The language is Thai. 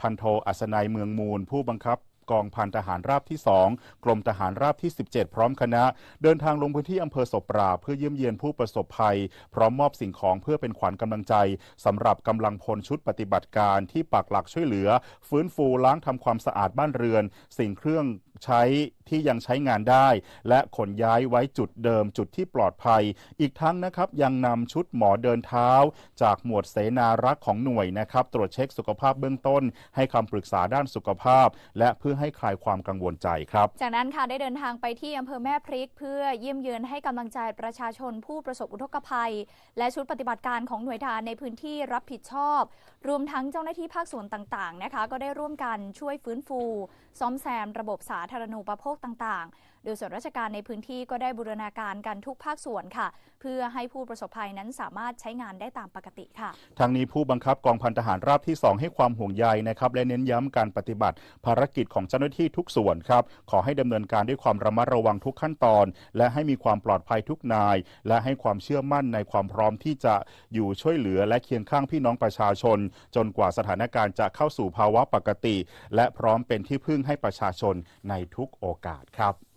พันโทอัศนัยเมืองมูล ผู้บังคับ กองพันทหารราบที่ 2 กรมทหารราบที่ 17 พร้อมคณะ เดินทางลงพื้นที่อำเภอศพปราเพื่อเยี่ยมเยียนผู้ประสบภัย พร้อมมอบสิ่งของเพื่อเป็นขวัญกำลังใจสำหรับกำลังพลชุดปฏิบัติการที่ปักหลักช่วยเหลือ ฟื้นฟูล้างทำความสะอาดบ้านเรือน สิ่งเครื่องใช้ที่ยังใช้งานได้ และขนย้ายไว้จุดเดิมจุดที่ปลอดภัย อีกทั้งนะครับยังนำชุดหมอเดินเท้า จากหมวดเสนารักษ์ของหน่วยนะครับ ตรวจเช็คสุขภาพเบื้องต้น ให้คำปรึกษาด้านสุขภาพ และเพื่อให้คลายความกังวลใจครับ จากนั้นค่ะได้เดินทางไปที่อำเภอแม่พริก เพื่อเยี่ยมเยือนให้กำลังใจประชาชนผู้ประสบอุทกภัย และชุดปฏิบัติการของหน่วยทหารในพื้นที่รับผิดชอบ รวมทั้งเจ้าหน้าที่ภาคส่วนต่างๆนะคะ ก็ได้ร่วมกันช่วยฟื้นฟู ซ่อมแซมระบบสาธารณูปโภคต่างๆ โดยส่วนราชการในพื้นที่ก็ได้บูรณาการกันทุกภาคส่วนค่ะ เพื่อให้ผู้ประสบภัยนั้นสามารถใช้งานได้ตามปกติค่ะ ทางนี้ผู้บังคับกองพันทหารราบที่ 2 ให้ความห่วงใยนะครับและเน้นย้ำการปฏิบัติภารกิจของเจ้าหน้าที่ทุกส่วนครับขอให้ดำเนินการด้วยความระมัดระวังทุกขั้นตอน และให้มีความปลอดภัยทุกนาย และให้ความเชื่อมั่นในความพร้อมที่จะอยู่ช่วยเหลือและเคียงข้างพี่น้องประชาชน จนกว่าสถานการณ์จะเข้าสู่ภาวะปกติ และพร้อมเป็นที่พึ่งให้ประชาชนในทุกโอกาสครับ